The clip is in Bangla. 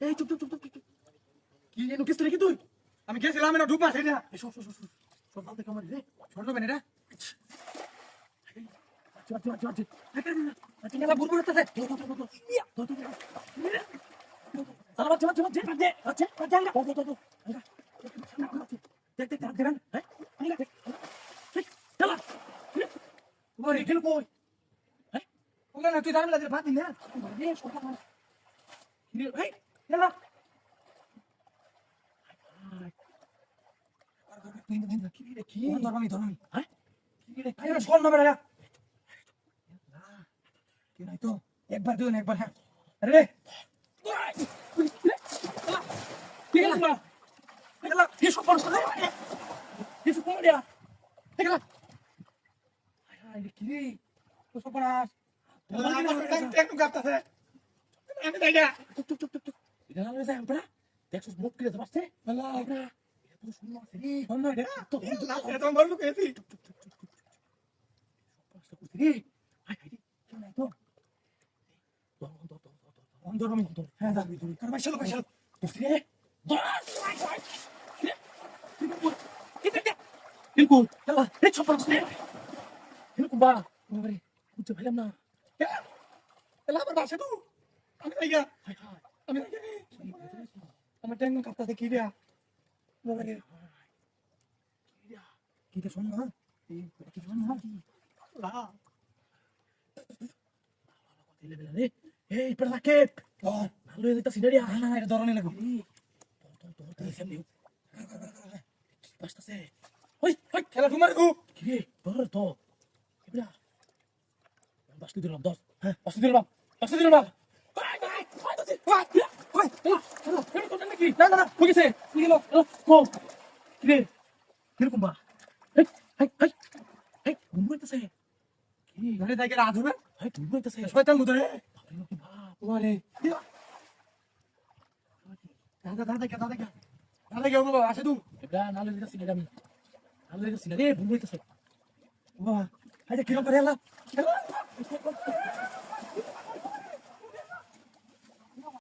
এই চুপ চুপ চুপ চুপ কি এনু কিস্তি রেখে তুই আমি গেছিলাম না দু মাসে না এই সব সব সব সব দেখে আমার রে ছোট বেন এটা চল চল চল আচ্ছা না বুড়বুড় ইয়া ধর ধর চল চল চল চল দে আচ্ছা আচ্ছা ধর ধর ধর দেখ দেখ দেখ হ্যাঁ দেখ না তুই জানিস ভাত না রে দিন ধর্মামি হ্যাঁ একবার হ্যাঁ। আরে তো সব পাস একটু এটা না যায় আমরা দেখছস মুখ কিরে যাচ্ছে আল্লাহ আমরা এটা তো শুনলো আছে রে শোন না রে তো এত বড় পাঁচটা করছি রে আই আই কি নাই তো দর দর দর দর অন ধর্মামি হ্যাঁ যা কার মাইশাল মাইশাল করছি রে দর বিলকুল রে চপ করছ বা বাবারে বুঝতে পারলাম না আবার বাসে তো আমি তাই গা হাই হাই আমি আমার ট্যাঙ্গ কাপতাছে কি রে মোবাইলে। কি শোন না কি শোন না লা। এই পেলা কেপ ভালো হয়ে যাইতাছি না না না এটা ধরনে লাগবে তোর তোর তোর সামনে বাসতাছে ওই ওই খেলা তোমার গু কি রে তোর তো এবড়া বাসতে দিলাম দশ হ্যাঁ বাসতে দিলাম বাসতে দিলাম বাই বাই বাসতে ওই ওই এটা তো নাকি না না না কই গেছে কই গেল কো কি রে কীরকম বা এই এই এই এই ঘুম হইতাছে কি ধরে তাই গা আধুবে এই ঘুম হইতাছে শয়তান মুদরে ওরে দাদা দাদা কে দাদা দাদা কে বাবা আসে তুই এবড়া নালে দিতাছি না আমি নালে দিতাছি রে ঘুম হইতাছে বাবা আরে কিরম করে এলা